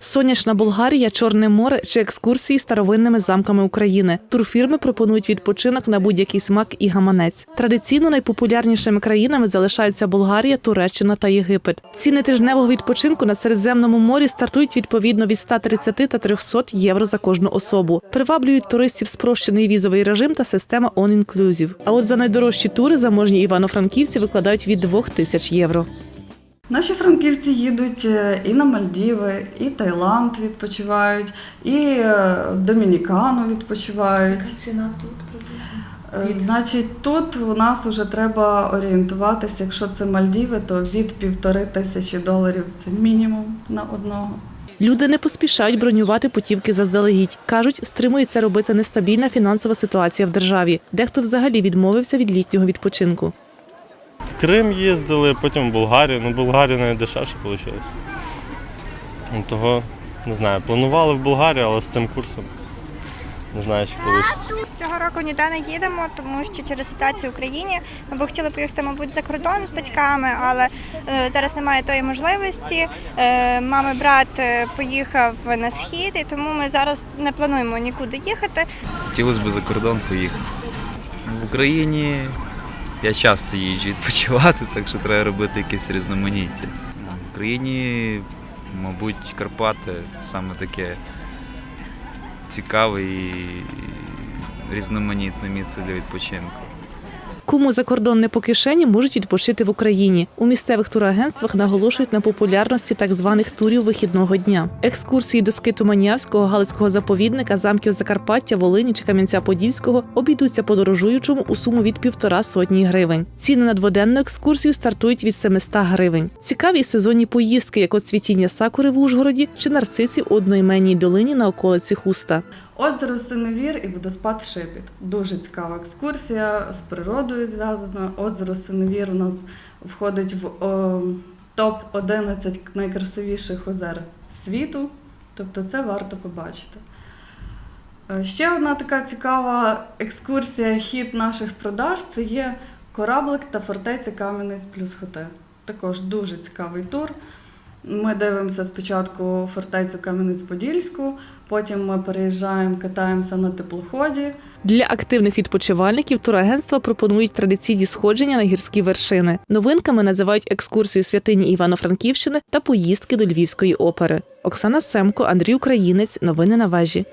Сонячна Болгарія, Чорне море чи екскурсії старовинними замками України. Турфірми пропонують відпочинок на будь-який смак і гаманець. Традиційно найпопулярнішими країнами залишаються Болгарія, Туреччина та Єгипет. Ціни тижневого відпочинку на Середземному морі стартують відповідно від 130 та 300 євро за кожну особу. Приваблюють туристів спрощений візовий режим та система On Inclusive. А от за найдорожчі тури заможні івано-франківці викладають від 2 тисяч євро. Наші франківці їдуть е, і на Мальдіви, і Таїланд відпочивають, і е, Домінікану відпочивають. Ціна тут Е, Значить, тут у нас вже треба орієнтуватися, якщо це Мальдіви, то від півтори тисячі доларів це мінімум на одного. Люди не поспішають бронювати путівки заздалегідь. кажуть, стримується робити нестабільна фінансова ситуація в державі. Дехто взагалі відмовився від літнього відпочинку. В Крим їздили, потім в Болгарію. Ну, Болгарія навіть дешевше вийшло. Ну, Того не знаю. Планували в Болгарію, але з цим курсом не знаю, чи вийде. Цього року ніде не їдемо, тому що через ситуацію в Україні ми б хотіли поїхати, мабуть, за кордон з батьками, але е, зараз немає тої можливості. Е, мами брат е, поїхав на схід, і тому ми зараз не плануємо нікуди їхати. Хотілося б за кордон поїхати. В Україні я часто їжджу відпочивати, так що треба робити якесь різноманіття. В Україні, мабуть, Карпати саме таке цікаве і різноманітне місце для відпочинку. Кому за кордон не по кишені можуть відпочити в Україні. У місцевих турагентствах наголошують на популярності так званих турів вихідного дня. Екскурсії до скиту Манявського, Галицького заповідника, замків Закарпаття, Волині чи Кам'янця-Подільського обійдуться подорожуючому у суму від півтора сотні гривень. Ціни на дводенну екскурсію стартують від 700 гривень. Цікаві сезонні поїздки, як от цвітіння сакури в Ужгороді чи нарцисів у одноіменній долині на околиці Хуста. Озеро Синевір і водоспад Шипіт. Дуже цікава екскурсія з природою зв'язана. Озеро Синевір у нас входить в о, топ 11 найкрасивіших озер світу. Тобто це варто побачити. Е, Ще одна така цікава екскурсія, хід наших продаж це є кораблик та фортеця Кам'янець плюс Хотел. Також дуже цікавий тур. Ми дивимося спочатку фортецю Кам'янець-Подільську, потім ми переїжджаємо, катаємося на теплоході. Для активних відпочивальників турагентства пропонують традиційні сходження на гірські вершини. Новинками називають екскурсію святині Івано-Франківщини та поїздки до Львівської опери. Оксана Семко, Андрій Українець. Новини на вежі.